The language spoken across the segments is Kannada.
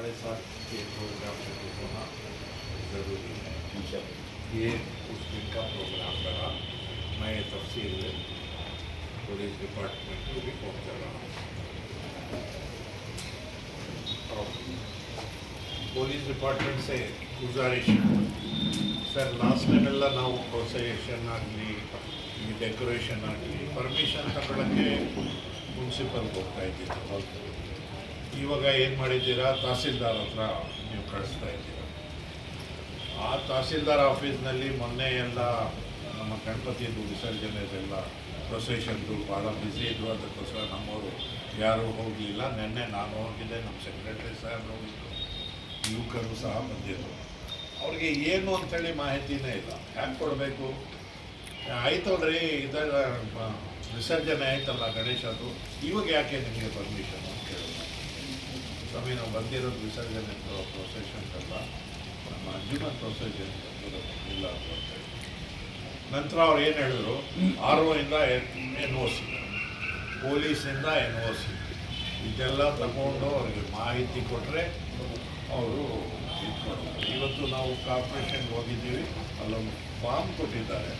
साढ़े सात के प्रोग्राम शुरू होना ज़रूरी है ये उस दिन का प्रोग्राम रहा मैं ये तफसील पुलिस डिपार्टमेंट को रिपोर्ट कर रहा हूँ और ಪೊಲೀಸ್ ಡಿಪಾರ್ಟ್ಮೆಂಟ್ ಸೇ ಗುಜಾರಿಶ್ ಸರ್ ಲಾಸ್ಟ್ ಟೈಮೆಲ್ಲ ನಾವು ಪ್ರೊಸೆಷನ್ ಆಗಲಿ ಈ ಡೆಕೋರೇಷನ್ ಆಗಲಿ ಪರ್ಮಿಷನ್ ತಗೊಳ್ಳೋಕ್ಕೆ ಮುನ್ಸಿಪಲ್ಗೆ ಹೋಗ್ತಾ ಇದ್ದಿದ್ದು ಇವಾಗ ಏನು ಮಾಡಿದ್ದೀರಾ? ತಹಸೀಲ್ದಾರ್ ಹತ್ರ ನೀವು ಕಳಿಸ್ತಾ ಇದ್ದೀರಾ? ಆ ತಹಸೀಲ್ದಾರ್ ಆಫೀಸ್ನಲ್ಲಿ ಮೊನ್ನೆ ಎಲ್ಲ ನಮ್ಮ ಗಣಪತಿಯದು ವಿಸರ್ಜನೆದೆಲ್ಲ ಪ್ರೊಸೆಷನ್ದು ಭಾಳ ಬ್ಯುಸಿ ಇದ್ರು ಅದಕ್ಕೋಸ್ಕರ ನಮ್ಮವರು ಯಾರೂ ಹೋಗಲಿಲ್ಲ. ನಿನ್ನೆ ನಾನು ಹೋಗಿದ್ದೆ, ನಮ್ಮ ಸೆಕ್ರೆಟರಿ ಸಾಹೇಬ್ ಹೋಗಿದ್ದರು ಯುವಕರು ಸಹ ಬಂದಿದ್ದರು ಅವ್ರಿಗೆ ಏನು ಅಂಥೇಳಿ ಮಾಹಿತಿನೇ ಇಲ್ಲ. ಹ್ಯಾಂಗೆ ಕೊಡಬೇಕು? ಆಯ್ತಲ್ರಿ ಇದ ವಿಸರ್ಜನೆ ಆಯ್ತಲ್ಲ ಗಣೇಶದು. ಇವಾಗ ಯಾಕೆ ನಿಮಗೆ ಪರ್ಮಿಷನ್ ಸ್ವಾಮಿ, ನಾವು ಬಂದಿರೋದು ವಿಸರ್ಜನೆ ಪ್ರೊಸೆಷನ್ ಅಲ್ಲ ನಮ್ಮ ಅಂಜುಮನ್ ಪ್ರೊಸೆಷನ್ ಇಲ್ಲ ಅಂತ ಹೇಳಿ ನಂತರ ಅವ್ರು ಏನು ಹೇಳಿದ್ರು? ಆರ್ ಇಂದ ಎನ್ ಒ ಸಿ ಪೊಲೀಸಿಂದ ಎನ್ ಒ ಸಿ ಇದೆಲ್ಲ ತಗೊಂಡು ಅವ್ರಿಗೆ ಮಾಹಿತಿ ಕೊಟ್ಟರೆ ಅವರು ಇವತ್ತು ನಾವು ಕಾರ್ಪೊರೇಷನ್ಗೆ ಹೋಗಿದ್ದೀವಿ. ಅಲ್ಲೊಂದು ಫಾರ್ಮ್ ಕೊಟ್ಟಿದ್ದಾರೆ.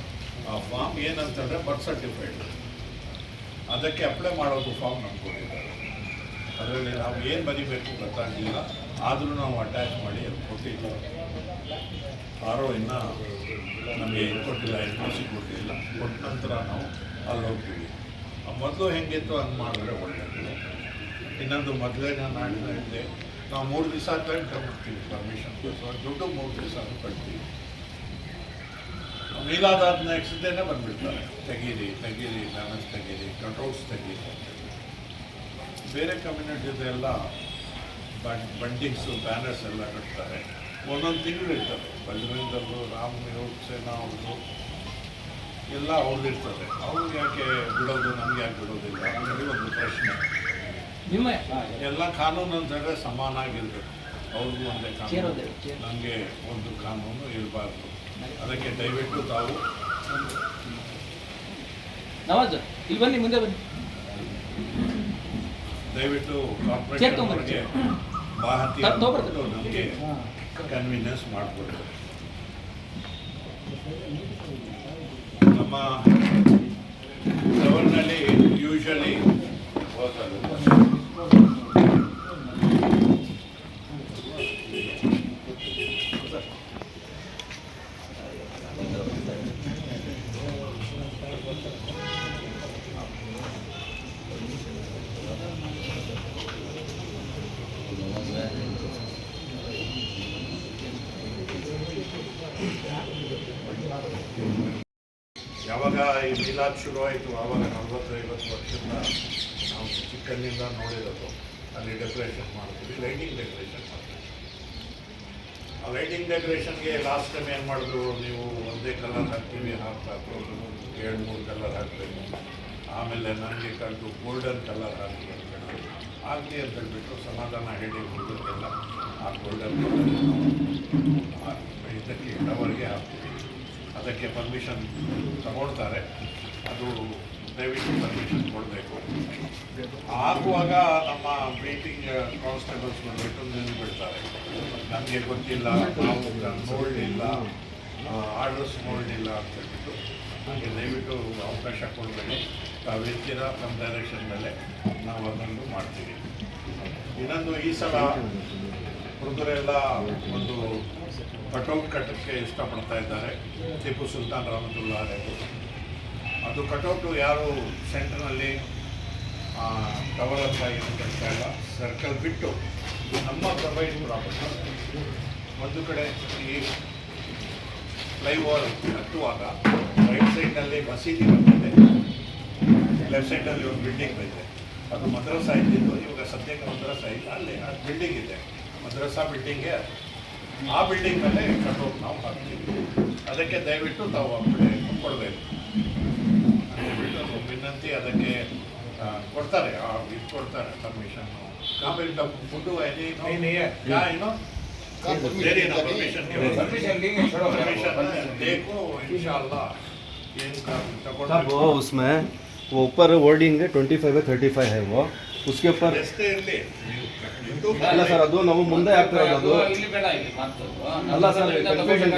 ಆ ಫಾರ್ಮ್ ಏನಂತಂದರೆ ಬರ್ತ್ ಸರ್ಟಿಫೈಡ್ ಅದಕ್ಕೆ ಅಪ್ಲೈ ಮಾಡೋದು ಫಾರ್ಮ್ ಕೊಟ್ಟಿದ್ದಾರೆ. ಅದರಲ್ಲಿ ನಾವು ಏನು ಬರಿಬೇಕು ಗೊತ್ತಾಗಲಿಲ್ಲ. ಆದರೂ ನಾವು ಅಟ್ಯಾಚ್ ಮಾಡಿ ಅದು ಕೊಟ್ಟಿಲ್ಲ ಆರೋ ಇನ್ನೂ ನಮಗೆ ಕೊಟ್ಟಿಲ್ಲ ಎನ್ ಒ ಸಿ ಕೊಟ್ಟಿಲ್ಲ. ಕೊಟ್ಟ ನಂತರ ನಾವು ಅಲ್ಲಿ ಹೋಗ್ತೀವಿ. ಆ ಮೊದಲು ಹೆಂಗಿತ್ತು ಅದು ಮಾಡಿದ್ರೆ ಒಳ್ಳೆಯದು ಇನ್ನೊಂದು ಮೊದಲೇ ನಾನು ಹೇಳಿದೆ ನಾವು ಮೂರು ದಿವಸ ಟೈಮ್ ತಗೊಳ್ತೀವಿ ಪರ್ಮಿಷನ್ ದುಡ್ಡು ಮೂರು ದಿವಸ ಕಟ್ತೀವಿ ಮೀಲಾದಾದ ನೆಕ್ಸ್ಟ್ ಡೇನೇ ಬಂದುಬಿಡ್ತಾರೆ. ತೆಗೀರಿ ತೆಗೀರಿ ಬ್ಯಾಲೆನ್ಸ್ ತೆಗೀರಿ ಕಟ್ಔಟ್ಸ್ ತೆಗೀರಿ ಅಂತೇಳಿ ಬೇರೆ ಕಮ್ಯುನಿಟಿದೆಲ್ಲ ಎಲ್ಲ ಬಂಡಿಂಗ್ಸು ಬ್ಯಾನರ್ಸ್ ಎಲ್ಲ ಕಟ್ತಾರೆ. ಒಂದೊಂದು ತಿಂಗಳು ಇರ್ತದೆ. ಬಜರಂಗದಲ್ಲೂ ರಾಮ್ ಸೇನಾ ಅವ್ರದ್ದು ಎಲ್ಲ ಅವ್ರದ್ದಿರ್ತದೆ ಅವ್ರು ಯಾಕೆ ಬಿಡೋದು ನಮ್ಗೆ ಯಾಕೆ ಬಿಡೋದಿಲ್ಲ ಅನ್ನೋದು ಒಂದು ಪ್ರಶ್ನೆ. ನಿಮ್ಮ ಎಲ್ಲ ಕಾನೂನು ಅಂತ ಸಮಾನ ಸಮಾನಾಗಿರ್ಬೇಕು. ಅವ್ರಿಗೂ ಒಂದೇ ಕಾನೂನು. ನಮಗೆ ಒಂದು ಕಾನೂನು ಇರಬಾರ್ದು. ಅದಕ್ಕೆ ದಯವಿಟ್ಟು ತಾವು ನವಾಜ್ ಇಲ್ಲಿ ಬನ್ನಿ ಮುಂದೆ ಬನ್ನಿ. ದಯವಿಟ್ಟು ತಗೊಂಬರ್ರಿ. ಅವರಿಗೆ ಮಾಹಿತಿ. ನಮಗೆ ಕನ್ವೀನಿಯನ್ಸ್ ಮಾಡಿಕೊಡ್ತಾರೆ ನಮ್ಮ ಟವರ್ನಲ್ಲಿ ಯೂಶಲಿ ಈ ಶುರು ಆಯಿತು ಆವಾಗ ನಲವತ್ತು ಐವತ್ತು ವರ್ಷದಿಂದ ನಾವು ಚಿಕ್ಕಂದಿಂದ ನೋಡಿರೋದು. ಅಲ್ಲಿ ಡೆಕೋರೇಷನ್ ಮಾಡ್ತೀವಿ ಲೈಟಿಂಗ್ ಡೆಕೋರೇಷನ್ ಮಾಡ್ತೀವಿ. ಆ ಲೈಟಿಂಗ್ ಡೆಕೋರೇಷನ್ಗೆ ಲಾಸ್ಟ್ ಟೈಮ್ ಏನು ಮಾಡಿದ್ರು, ನೀವು ಒಂದೇ ಕಲರ್ ಹಾಕ್ತೀವಿ ಹಾಕ್ಬೇಕು ಎರಡು, ಮೂರು ಕಲರ್ ಹಾಕಬೇಕು ಆಮೇಲೆ ನನಗೆ ಕಂಡು ಗೋಲ್ಡನ್ ಕಲರ್ ಹಾಕಿ ಅಂತ ಹೇಳಿದ್ರು. ಆಗಲಿ ಅಂತ ಹೇಳ್ಬಿಟ್ಟು ಸಮಾಧಾನ ಹೇಳಿ ಹುಡುಗರಿಗೆಲ್ಲ ಆ ಗೋಲ್ಡನ್ ಕಲರ್ ಇದಕ್ಕೆ ಟವರ್ಗೆ ಹಾಕ್ತೀವಿ. ಅದಕ್ಕೆ ಪರ್ಮಿಷನ್ ತಗೊಳ್ತಾರೆ. ಅದು ದಯವಿಟ್ಟು ಪರ್ಮಿಷನ್ ಕೊಡಬೇಕು. ಆಗುವಾಗ ನಮ್ಮ ಮೀಟಿಂಗ್ ಕಾನ್ಸ್ಟೇಬಲ್ಸ್ ಬಂದ್ಬಿಟ್ಟು ನಿಂತ್ಬಿಡ್ತಾರೆ. ನಮಗೆ ಗೊತ್ತಿಲ್ಲ, ನಾವು ನೋಡಲಿಲ್ಲ ಆರ್ಡರ್ಸ್ ನೋಡಲಿಲ್ಲ ಅಂತ ಹೇಳ್ಬಿಟ್ಟು ನನಗೆ ದಯವಿಟ್ಟು ಅವಕಾಶ ಕೊಡಬೇಡಿ. ತಾವು ಹೆಚ್ಚಿನ ನಮ್ಮ ಡೈರೆಕ್ಷನ್ ಮೇಲೆ ನಾವು ಅದನ್ನು ಮಾಡ್ತೀವಿ. ಇನ್ನೊಂದು ಈ ಸಲ ಹುಡುಗರೆಲ್ಲ ಒಂದು ಕಟೌಟ್ ಕಟ್ಟಕ್ಕೆ ಇಷ್ಟಪಡ್ತಾ ಇದ್ದಾರೆ, ಟಿಪ್ಪು ಸುಲ್ತಾನ್ ಅವರು. ಅದು ಕಟೌಟು ಯಾರು ಸೆಂಟ್ರ್ನಲ್ಲಿ ಟವರ್ ಹತ್ರ ಅಂತ ಇಲ್ಲ. ಸರ್ಕಲ್ ಬಿಟ್ಟು ನಮ್ಮ ಪ್ರೊವೈಡ್ ಪ್ರಾಪರ್ಟಿ. ಒಂದು ಕಡೆ ಈ ಫ್ಲೈಓವರ್ ಹತ್ತುವಾಗ ರೈಟ್ ಸೈಡ್ನಲ್ಲಿ ಮಸೀದಿ ಬಂದಿದೆ. ಲೆಫ್ಟ್ ಸೈಡಲ್ಲಿ ಒಂದು ಬಿಲ್ಡಿಂಗ್ ಬಂದಿದೆ. ಅದು ಮದ್ರಸಾ ಇದ್ದಿದ್ದು, ಇವಾಗ ಸದ್ಯಕ್ಕೆ ಮದ್ರಸಾ ಇಲ್ಲ. ಅಲ್ಲಿ ಆ ಬಿಲ್ಡಿಂಗ್ ಇದೆ. ಮದ್ರಸಾ ಬಿಲ್ಡಿಂಗ್ಗೆ ಆ ಬಿಲ್ಡಿಂಗ್ ಮೇಲೆ ಕಟೌಟ್ ನಾವು ಹಾಕ್ತೀವಿ ಅದಕ್ಕೆ ದಯವಿಟ್ಟು ತಾವು ಅಪ್ಲೈ ಕೊಡಬೇಕು ಅಂತೇಳ್ಬಿಟ್ಟು ಒಂದು ವಿನಂತಿ ಅದಕ್ಕೆ ಆ, ಕೊಡ್ತಾರೆ ಆ, ಇದು ಕೊಡ್ತಾರೆ ಪರ್ಮಿಷನ್ ಆಮೇಲೆ ಫುಡ್ಡು ಎನಿ ಯಾ ಏನೋ ಬೇರೆ ಪರ್ಮಿಷನ್ परमिशन देखो इंशाल्लाह इनका साहब वो उसमें वो ऊपर वर्डिंग है ट्वेंटी फाइव है थर्टी फाइव है वो ಉಸ್ಕೆ ಪರ್ ಅಲ್ಲ ಸರ್ ಅದು ನಾವು ಮುಂದೆ ಆಗ್ತಾ ಇರೋದು. ಅಲ್ಲ ಸರ್ ಕನ್ಫ್ಯೂಷನ್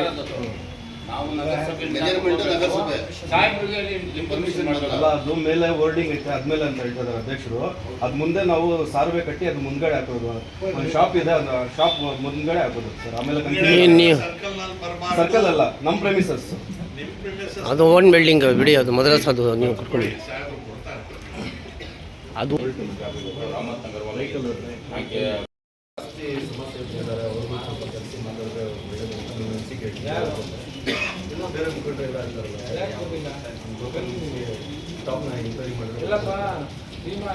ಅಲ್ಲ ಅದು ಮೇಲೆ ವರ್ಡಿಂಗ್ ಐತೆ ಅದ್ಮೇಲೆ ಅಂತ ಹೇಳ್ತಾರೆ ಅಧ್ಯಕ್ಷರು. ಅದ್ ಮುಂದೆ ನಾವು ಸಾರ್ವೆ ಕಟ್ಟಿ ಅದು ಮುಂದ್ಗಡೆ ಹಾಕೋದು. ಒಂದು ಶಾಪ್ ಇದೆ ಅದು ಶಾಪ್ ಮುಂದ್ಗಡೆ ಹಾಕೋದು ಸರ್. ಆಮೇಲೆ ಸರ್ಕಲ್ ಅಲ್ಲ ನಮ್ಮ ಪ್ರೆಮಿಸಸ್ ಅದು ಓನ್ ಬಿಲ್ಡಿಂಗ್ ಬಿಡಿ ಅದು ಮದ್ರಾಸ್ ಅದು ನೀವು ಕರ್ಕೊಂಡು ಇನ್ನ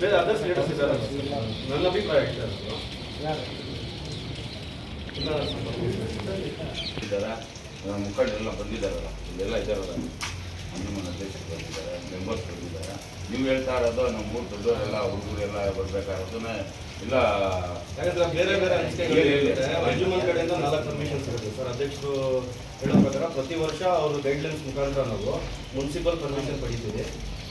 ಬೇರೆ ಅದರ್ಸ್ ಲೀಡರ್ಸ್ ಇದ್ದಾರೆ ನನ್ನ ಅಭಿಪ್ರಾಯ ಇದ್ದಾರೆ ಇದ್ದಾರ ಮುಖಂಡರೆಲ್ಲ ಬಂದಿದ್ದಾರಲ್ಲ ಇಲ್ಲೆಲ್ಲ ಇದ್ದಾರಲ್ಲ. ನಮ್ಮ ಅಧ್ಯಕ್ಷರು ಬಂದಿದ್ದಾರೆ ಮೆಂಬರ್ಸ್ ಬಂದಿದ್ದಾರೆ. ನೀವು ಹೇಳ್ತಾ ಇರೋದು ನಮ್ಮ ಊರು ದೊಡ್ಡವರೆಲ್ಲ ಹುಡುಗರೆಲ್ಲ ಬರ್ಬೇಕಾದ್ರೆ ಇಲ್ಲ. ಯಾಕಂದ್ರೆ ಬೇರೆ ಬೇರೆ ಕಡೆಯಿಂದ ನಾಲ್ಕು ಪರ್ಮಿಷನ್ಸ್ ಇರುತ್ತೆ ಸರ್ ಅಧ್ಯಕ್ಷರು ಹೇಳೋ ಪ್ರಕಾರ ಪ್ರತಿ ವರ್ಷ ಅವರು ಗೈಡ್ಲೈನ್ಸ್ ಮುಖಾಂತರ ನಾವು ಮುನ್ಸಿಪಲ್ ಪರ್ಮಿಷನ್ ಪಡಿತೀವಿ.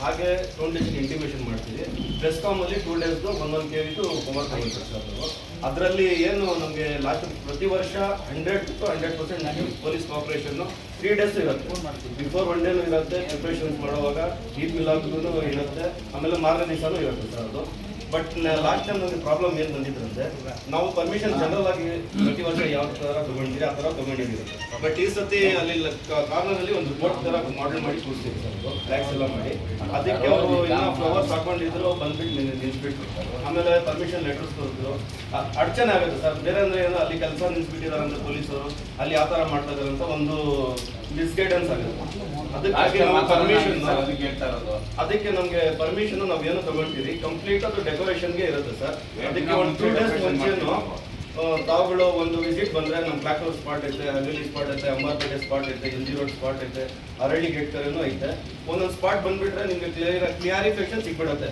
ಹಾಗೆ ಫೌಂಡೇಶನ್ ಇಂಟಿಮೇಷನ್ ಮಾಡ್ತೀವಿ. ಪ್ರೆಸ್ಕಾಮಲ್ಲಿ ಟೂ ಡೇಸ್ದು ಒಂದೊಂದು ಕೆ ವಿದು ಹೋಮ್ವರ್ಕ್ ತಗೊಳ್ತಾರೆ ಸರ್ ನಾವು ಅದರಲ್ಲಿ ಏನು ನಮಗೆ ಲಾಸ್ಟ್ ಪ್ರತಿ ವರ್ಷ hundred to hundred percent police cooperation three days ಇರುತ್ತೆ. ಬಿಫೋರ್ ಒನ್ ಡೇನು ಇರುತ್ತೆ ಪ್ರಿಪ್ರೇಷನ್ಸ್ ಮಾಡುವಾಗ ಈದ್ ಮಿಲಾದ್ಗೂ ಇರುತ್ತೆ, ಆಮೇಲೆ ಮಾರನೇ ದಿವಸನೂ ಇರುತ್ತೆ ಸರ್ ಅದು. ಬಟ್ ಲಾಸ್ಟ್ ಟೈಮ್ ನಮಗೆ ಪ್ರಾಬ್ಲಮ್ ಏನು ಬಂದಿದ್ರಂತೆ ನಾವು ಪರ್ಮಿಷನ್ ಜನರಲ್ ಆಗಿ ಪ್ರತಿ ವರ್ಷ ಯಾವ ಥರ ತೊಗೊಂಡಿದ್ದೀರಿ, ಆ ಥರ ತಗೊಂಡಿದ್ದೀವಿ. ಬಟ್ ಈ ಸತಿ ಅಲ್ಲಿ ಕಾರ್ನರ್ ಅಲ್ಲಿ ಒಂದು ಬೋಟ್ ಥರ ಮಾಡೆಲ್ ಮಾಡಿ ಕೂರಿಸ್ತೀವಿ ಸರ್ ಟ್ಯಾಕ್ಸ್ ಎಲ್ಲ ಮಾಡಿ. ಅದಕ್ಕೆ ಅವರು ಇನ್ನೂ ಫ್ಲವರ್ಸ್ ಹಾಕೊಂಡಿದ್ರು ಬಂದ್ಬಿಟ್ಟು ನಿಲ್ಲಿಸ್ಬಿಟ್ರು ನಿಲ್ಸ್ಬಿಟ್ರು ಆಮೇಲೆ ಪರ್ಮಿಷನ್ ಲೆಟರ್ಸ್ ಕೊಡ್ತಿದ್ರು ಅ- ಅಡಚಣೆ ಆಗುತ್ತೆ ಸರ್. ಬೇರೆ ಅಂದ್ರೆ ಏನೋ ಅಲ್ಲಿ ಕೆಲಸ ನಿಲ್ಸ್ಬಿಟ್ಟಿದ್ದಾರೆ ಅಂತ ಪೊಲೀಸರು ಅಲ್ಲಿ ಯಾವ ಥರ ಮಾಡ್ತಾ ಇದಾರೆ ಅಂತ ಒಂದು ಮಿಸ್ಗೈಡೆನ್ಸ್ ಆಗುತ್ತೆ. ಅದಕ್ಕಾಗಿ ನಾವು ಪರ್ಮಿಷನ್ ಅದಕ್ಕೆ ನಮ್ಗೆ ಪರ್ಮಿಷನ್ ನಾವೇನು ಏನು ತಗೊಳ್ತೀವಿ ಕಂಪ್ಲೀಟ್ ಅದು ಡೆಕೋರೇಷನ್ಗೆ ಇರುತ್ತೆ ಸರ್. ಅದಕ್ಕೆ ಒಂದು ಟೂ ಡೇಸ್ ಮುಂಚೆನು ತಾವುಗಳು ಒಂದು ವಿಸಿಟ್ ಬಂದರೆ ನಮ್ಮ ಹೌಸ್ ಸ್ಪಾಟ್ ಐತೆ ಅಂಜಲಿ ಸ್ಪಾಟ್ ಐತೆ ಅಂಬಾರ್ಪೇಟೆ ಸ್ಪಾಟ್ ಐತೆ ಎಲ್ ಜಿ ರೋಡ್ ಸ್ಪಾಟ್ ಐತೆ ಅರಳಿ ಗೇಟ್ ಕರೆನೂ ಐತೆ. ಒಂದೊಂದು ಸ್ಪಾಟ್ ಬಂದ್ಬಿಟ್ರೆ ನಿಮಗೆ ಕ್ಲಿಯರ್ ಕ್ಲಿಯಾರಿಫಿಕೇಶನ್ ಸಿಕ್ಬಿಡುತ್ತೆ.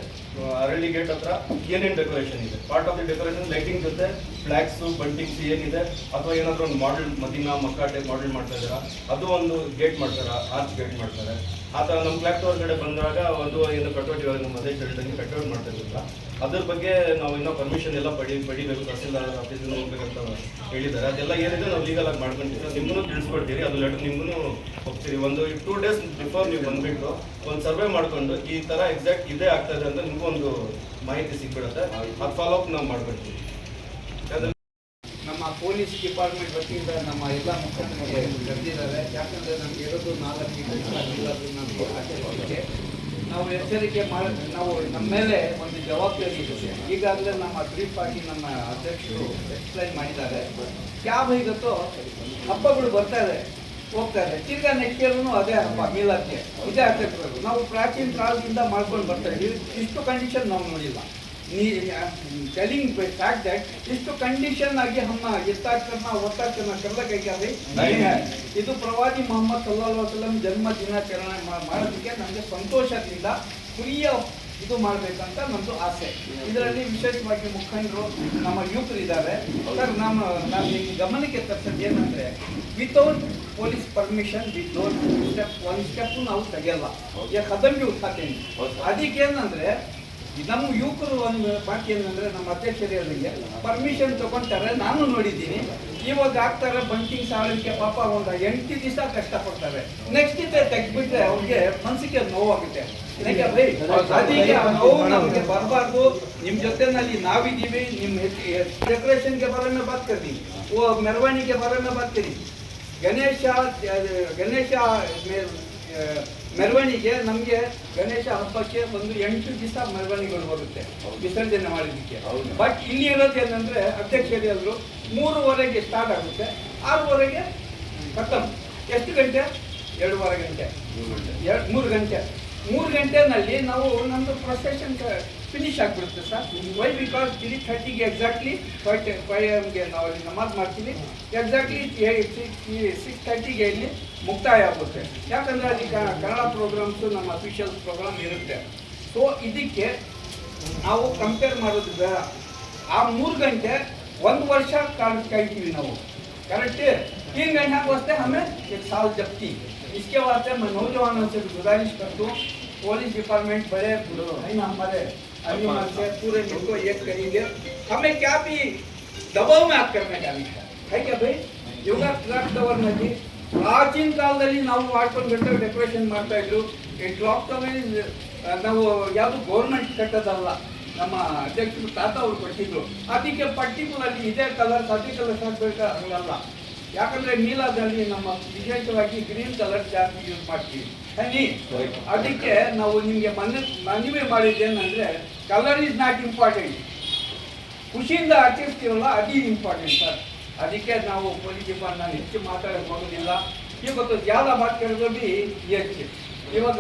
ಅರಳಿ ಗೇಟ್ ಹತ್ರ ಏನೇನು ಡೆಕೋರೇಷನ್ ಇದೆ? Part of the decoration lighting ಜೊತೆ ಫ್ಲ್ಯಾಗ್ಸು ಬಂಟಿಂಗ್ಸ್ ಏನಿದೆ? ಅಥವಾ ಏನಾದರೂ ಒಂದು model Medina Mecca type model ಮಾಡ್ತಾ ಅದು ಒಂದು ಗೇಟ್ ಮಾಡ್ತಾರೆ? ಆರ್ಚ್ ಗೇಟ್ ಮಾಡ್ತಾರೆ. ಆ ಥರ ನಮ್ಮ ಫ್ಲಾಟ್ ಹೊರಗಡೆ ಬಂದಾಗ ಒಂದು ಏನು ಕಟೌಟ್ ಇವಾಗ ನಮ್ಮ ಅದೇ ಹೇಳ್ದಂಗೆ ಕಟೌಟ್ ಮಾಡ್ತಾ ಇದ್ರಲ್ಲ ಅದ್ರ ಬಗ್ಗೆ ನಾವು ಇನ್ನೂ ಪರ್ಮಿಷನ್ ಎಲ್ಲ ಪಡಿ ಪಡಿಬೇಕು ತಹಸೀಲ್ದಾರ್ ಆಫೀಸಿಂದ ಹೋಗ್ಬೇಕಂತ ಹೇಳಿದ್ದಾರೆ. ಅದೆಲ್ಲ ಏನಿದೆ ನಾವು ಲೀಗಲ್ ಆಗಿ ಮಾಡ್ಕೊಂತೀವಿ. ನಿಮ್ಗೂ ತಿಳಿಸ್ಕೊಡ್ತೀರಿ ಅದು ಲೆಟರ್ ನಿಮ್ಗೂ ಹೋಗ್ತೀರಿ. ಒಂದು ಟೂ ಡೇಸ್ ಬಿಫೋರ್ ನೀವು ಬಂದ್ಬಿಟ್ಟು ಒಂದು ಸರ್ವೆ ಮಾಡ್ಕೊಂಡು ಈ ಥರ ಎಕ್ಸಾಕ್ಟ್ ಇದೇ ಆಗ್ತಾ ಇದೆ ಅಂತ ನಿಮಗೂ ಒಂದು ಮಾಹಿತಿ ಸಿಕ್ಬಿಡುತ್ತೆ. ಅದು ಫಾಲೋ ಅಪ್ ನಾವು ಮಾಡ್ಕೊಳ್ತೀವಿ ಯಾಕಂದ್ರೆ ನಮ್ಮ ಪೊಲೀಸ್ ಡಿಪಾರ್ಟ್ಮೆಂಟ್ ವತಿಯಿಂದ ನಮ್ಮ ಎಲ್ಲ ಮುಖಂಡರಿಗೆ ಕರೆದಿದ್ದಾರೆ ಯಾಕಂದರೆ ನಮಗೆ ಇರೋದು ನಾಲ್ಕು ನಾವು ಎಚ್ಚರಿಕೆ ಮಾಡಿ, ನಾವು ನಮ್ಮ ಮೇಲೆ ಒಂದು ಜವಾಬ್ದಾರಿ ಇದೆ ಈಗಾಗಲೇ ನಮ್ಮ ಬ್ರೀಫ್ ಆಗಿ ನಮ್ಮ ಅಧ್ಯಕ್ಷರು ಎಕ್ಸ್ಪ್ಲೈನ್ ಮಾಡಿದ್ದಾರೆ. ಕ್ಯಾಬ್ ಇವತ್ತು ಹಬ್ಬಗಳು ಬರ್ತಾರೆ ಹೋಗ್ತಾರೆ ತಿರ್ಗಾ ನೆಕ್ಕಿಯಲ್ಲೂ ಅದೇ ಹಬ್ಬ ಮೀಲಕ್ಕೆ ಇದೇ ಅಧ್ಯಕ್ಷರು. ನಾವು ಪ್ರಾಚೀನ ಕಾಲದಿಂದ ಮಾಡ್ಕೊಂಡು ಬರ್ತಾ ಇದ್ದೀವಿ ಇಷ್ಟು ಕಂಡೀಷನ್ ನಾವು ನೋಡಿಲ್ಲ ಟೆಲಿಂಗ್ ಫ್ಯಾಕ್ಟ್ ದಟ್ ಇಷ್ಟು ಕಂಡೀಷನ್ ಆಗಿ ಹಮ್ಮ ಎತ್ತಾಕ್ಷಮ ಒತ್ತಾಕ್ಷಮ ಶಬ್ದ ಕೈಕಾರಿ ಇದು ಪ್ರವಾದಿ ಮೊಹಮ್ಮದ್ ಸಲ್ಲಾ ಸಲಂ ಜನ್ಮ ದಿನಾಚರಣೆ ಮಾಡೋದಕ್ಕೆ ನನಗೆ ಸಂತೋಷದಿಂದ ಪ್ರಿಯ ಇದು ಮಾಡಬೇಕಂತ ನಮ್ಮದು ಆಸೆ. ಇದರಲ್ಲಿ ವಿಶೇಷವಾಗಿ ಮುಖಂಡರು ನಮ್ಮ ಯುವಕರು ಇದ್ದಾರೆ ಸರ್ ನಮ್ಮ ನಾನು ನಿಮ್ಗೆ ಗಮನಕ್ಕೆ ತರ್ಸೋದು ಏನಂದರೆ without police permission with don't step one step ನಾವು ತೆಗೆಯಲ್ಲ. ಯಾಕೆ ಅದನ್ನು ಅದಕ್ಕೆ ಏನಂದರೆ ನಮ್ಮ ಯುವಕರು ಒಂದು ಬಾಕಿ ಏನಂದ್ರೆ ನಮ್ಮ ಅಧ್ಯಕ್ಷರಿಗೆ ಪರ್ಮಿಷನ್ ತಗೊಂತಾರೆ, ನಾನು ನೋಡಿದ್ದೀನಿ. ಇವಾಗ ಆಗ್ತಾರೆ ಬಂಕಿಂಗ್ ಸಾಲಕ್ಕೆ ಪಾಪ ಒಂದು ಎಂಟು ದಿವಸ ಕಷ್ಟಪಡ್ತಾರೆ. ನೆಕ್ಸ್ಟ್ ಇದೆ ತೆಗ್ದ್ಬಿಟ್ರೆ ಅವ್ರಿಗೆ ಮನಸ್ಸಿಗೆ ನೋವಾಗುತ್ತೆ. ಅದಕ್ಕೆ ಆ ನೋವು ನಮಗೆ ಬರಬಾರ್ದು. ನಿಮ್ ಜೊತೆನಲ್ಲಿ ನಾವಿದ್ದೀವಿ, ನಿಮ್ ಡೆಕೋರೇಷನ್ಗೆ ಬರೋಣ ಓ, ಮೆರವಣಿಗೆ ಬರೋಣ ಬರ್ತೀರಿ. ಗಣೇಶ ಗಣೇಶ ಮೆರವಣಿಗೆ ನಮಗೆ ಗಣೇಶ ಹಬ್ಬಕ್ಕೆ ಒಂದು ಎಂಟು ದಿವಸ ಮೆರವಣಿಗೆಗಳು ಬರುತ್ತೆ ವಿಸರ್ಜನೆ ಮಾಡೋದಕ್ಕೆ ಬಟ್ ಇಲ್ಲಿ ಇರೋದು ಏನಂದ್ರೆ ಅಧ್ಯಕ್ಷರು ಎಲ್ಲರೂ ಮೂರುವರೆಗೆ ಸ್ಟಾರ್ಟ್ ಆಗುತ್ತೆ. ಆರೂವರೆಗೆ ಖತಮ್. ಎಷ್ಟು ಗಂಟೆ? ಎರಡೂವರೆ ಗಂಟೆ. ಎರಡು ಮೂರು ಗಂಟೆ. ಮೂರು ಗಂಟೆನಲ್ಲಿ ನಾವು ನಮ್ಮದು ಪ್ರೊಸೆಷನ್ ಫಿನಿಶ್ ಆಗಿಬಿಡುತ್ತೆ ಸರ್ ವೈ ಬಿಕಾಸ್ ತ್ರೀ ಥರ್ಟಿಗೆ ಎಕ್ಸಾಕ್ಟ್ಲಿ ಫೈವ್ ಟೆ ಫೈವ್ ಎಮ್ಗೆ ನಾವು ಅಲ್ಲಿ ನಮಾಜ್ ಮಾಡ್ತೀವಿ. ಎಕ್ಸಾಕ್ಟ್ಲಿ ಸಿಕ್ಸ್ ಥರ್ಟಿಗೆ ಇಲ್ಲಿ ಮುಕ್ತಾಯ ಆಗುತ್ತೆ. ಯಾಕಂದರೆ ಅಲ್ಲಿ ಕನ್ನಡ ಪ್ರೋಗ್ರಾಮ್ಸು ನಮ್ಮ ಅಫಿಷಿಯಲ್ ಪ್ರೋಗ್ರಾಮ್ ಇರುತ್ತೆ. ಸೊ ಇದಕ್ಕೆ ನಾವು ಕಂಪೇರ್ ಮಾಡೋದು ಬೇಡ. ಆ ಮೂರು ಗಂಟೆ ಒಂದು ವರ್ಷ ಕಾಯ್ತೀವಿ ನಾವು. ಕರೆಕ್ಟ್ ತೀನ್ ಗಂಟೆ ಹಾಕೋಸ್ತೆ ಆಮೇಲೆ ಸಾವಿರ ಜಪ್ತಿ. इसके वास्ते मैं नौजवानों से गुजारिश करता हूँ पुलिस डिपार्टमेंट बड़े है ना हमारे एनिमल से पूरे मिलकर एक करेंगे हमें क्या भी दबाव में हाथ करने का नहीं है है क्या भाई ಯೋಗ ಕ್ಲಾಕ್ ಟವರ್ ನಲ್ಲಿ ಪ್ರಾಚೀನ ಕಾಲದಲ್ಲಿ ನಾವು ಮಾಡ್ಕೊಂಡು ಬಿಟ್ಟು ಡೆಕೋರೇಷನ್ ಮಾಡ್ತಾ ಇದ್ರು ಈ ಕ್ಲಾಕ್ ಟವರ್ ನಾವು ಯಾವುದು ಗೌರ್ಮೆಂಟ್ ಕಟ್ಟೋದಲ್ಲ ನಮ್ಮ ಅಧ್ಯಕ್ಷರು ತಾತ ಅವ್ರು ಕೊಟ್ಟಿದ್ರು ಅದಕ್ಕೆ ಪರ್ಟಿಕ್ಯುಲರ್ಲಿ ಇದೇ ಕಲರ್ ಅದೇ ಕಲರ್ ಹಾಕ್ಬೇಕು ಹಂಗಲ್ಲ ಯಾಕಂದ್ರೆ ನೀಲದಲ್ಲಿ ನಮ್ಮ ವಿಶೇಷವಾಗಿ ಗ್ರೀನ್ ಕಲರ್ ಜಾಸ್ತಿ ಯೂಸ್ ಮಾಡ್ತೀವಿ. ಹನಿ ಅದಕ್ಕೆ ನಾವು ನಿಮಗೆ ಮನ ಮನವಿ ಮಾಡಿದ್ದೇನೆಂದರೆ ಕಲರ್ ಇಸ್ ನಾಟ್ ಇಂಪಾರ್ಟೆಂಟ್ ಖುಷಿಯಿಂದ ಆಚರಿಸ್ತೀವಲ್ಲ ಅದೇ ಇಂಪಾರ್ಟೆಂಟ್ ಸರ್ ಅದಕ್ಕೆ ನಾವು ಪೊಲೀಸ್ ಡಿಪಾರ್ಟ್ಮೆಂಟ್ ಹೆಚ್ಚು ಮಾತಾಡಕ್ಕೆ ಹೋಗೋದಿಲ್ಲ ಇವತ್ತು ಜಾಲ ಮಾತಾಡೋದು ಬಿ ಹೆಚ್ಚು. ಇವಾಗ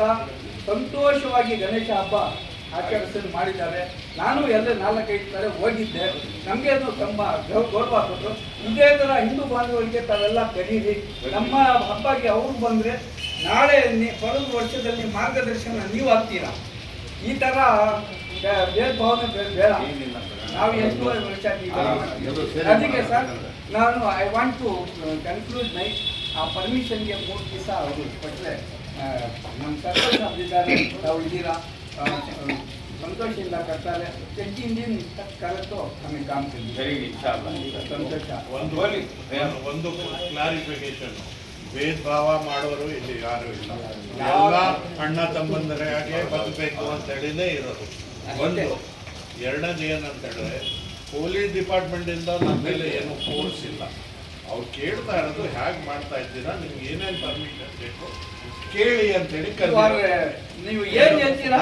ಸಂತೋಷವಾಗಿ ಗಣೇಶ ಹಬ್ಬ ಆಚರಿಸಲು ಮಾಡಿದ್ದಾರೆ. ನಾನು ಎಲ್ಲ ನಾಲ್ಕೈದು ಕಡೆ ಹೋಗಿದ್ದೆ. ನಮಗೆ ಅದು ತುಂಬ ಗೌ- ಗೌರವ ಕೊಟ್ಟರು ಇದೇ ಥರ ಹಿಂದೂ ಬಾಂಧವರಿಗೆ ತಾವೆಲ್ಲ ಕರೀರಿ. ನಮ್ಮ ಹಬ್ಬಕ್ಕೆ ಅವ್ರು ಬಂದರೆ ನಾಳೆ ಬರುವ ವರ್ಷದಲ್ಲಿ ಮಾರ್ಗದರ್ಶನ ನೀವು ಆಗ್ತೀರಾ ಈ ಥರ ಭೇದ ಭಾವನೆ ಬೇಡ. ನಾವು ಎಷ್ಟು ವರ್ಷ. ಅದಕ್ಕೆ ಸರ್ ನಾನು I want to conclude my ಆ ಪರ್ಮಿಷನ್ಗೆ ಮೂರು ದಿವಸ ಅವರು ಕೊಟ್ಟರೆ ನಮ್ಮ ಸರ್ಕಾರ ತಾವು ಇದ್ದೀರಾ? ಕಟ್ತಾರೆ ಚೆಕ್ಕಿಂಗ್ ದಿನ ಕರೆಕ್ಟು ನಮಗೆ ಕಾಮ್ ಸರಿ ಇನ್ಶಾಲ್ಲ ಸಂತೋಷ. ಒಂದು ಒಂದು ಕ್ಲಾರಿಫಿಕೇಶನ್ ಭೇದ ಭಾವ ಮಾಡೋರು ಇಲ್ಲಿ ಯಾರು ಇಲ್ಲ. ಎಲ್ಲ ಅಣ್ಣ ತಮ್ಮಂದರಾಗೆ ಬದುಕಬೇಕು ಅಂತ ಹೇಳಿನೇ ಇರೋದು. ಒಂದು ಎರಡನೇದು ಏನಂತ ಹೇಳಿದ್ರೆ ಪೊಲೀಸ್ ಡಿಪಾರ್ಟ್ಮೆಂಟ್ ಇಂದ ನಮ್ಮ ಮೇಲೆ ಏನು ಫೋರ್ಸ್ ಇಲ್ಲ. ಅವ್ರು ಕೇಳ್ತಾ ಇರೋದು ಹೇಗೆ ಮಾಡ್ತಾ ಇದ್ದೀರಾ ನಿಮ್ಗೆ ಏನೇನು ಪರ್ಮಿಷನ್ ಬೇಕು? ಕೇಳಿ ಅಂತೇಳಿ ನೀವು ಏನು ಹೇಳ್ತೀರಾ?